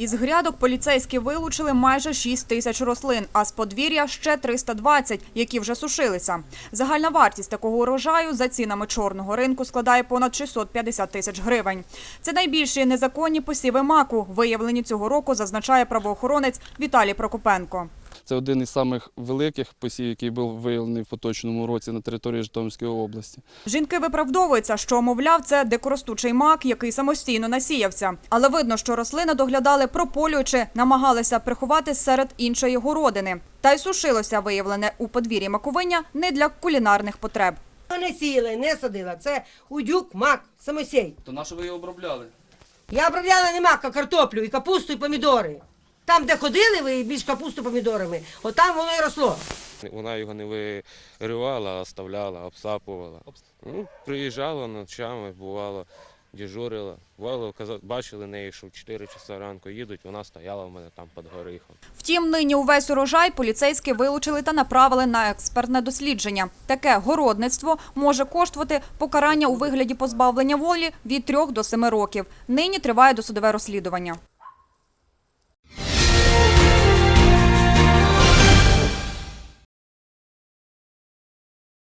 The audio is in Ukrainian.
Із грядок поліцейські вилучили майже 6 тисяч рослин, а з подвір'я ще 320, які вже сушилися. Загальна вартість такого урожаю за цінами чорного ринку складає понад 650 тисяч гривень. Це найбільші незаконні посіви маку, виявлені цього року, зазначає правоохоронець Віталій Прокопенко. Це один із самих великих посів, який був виявлений в поточному році на території Житомирської області. Жінки виправдовуються, що, мовляв, це дикоростучий мак, який самостійно насіявся. Але видно, що рослини доглядали прополюючи, намагалися приховати серед іншої городини. Та й сушилося виявлене у подвір'ї маковиня не для кулінарних потреб. Не сіяла, не садила. Це удюк, мак, самосій. То на що ви його обробляли? Я обробляла не мак, а картоплю, і капусту, і помідори. Там, де ходили ви більш капусту помідорами, от там воно і росло. Вона його не виривала, а оставляла, обсапувала. Ну, приїжджала ночами, бувало, дежурила. Бувало, бачили неї, що в 4 часа ранку їдуть, вона стояла в мене там під горихом. Втім, нині увесь урожай поліцейські вилучили та направили на експертне дослідження. Таке городництво може коштувати покарання у вигляді позбавлення волі від 3 до 7 років. Нині триває досудове розслідування.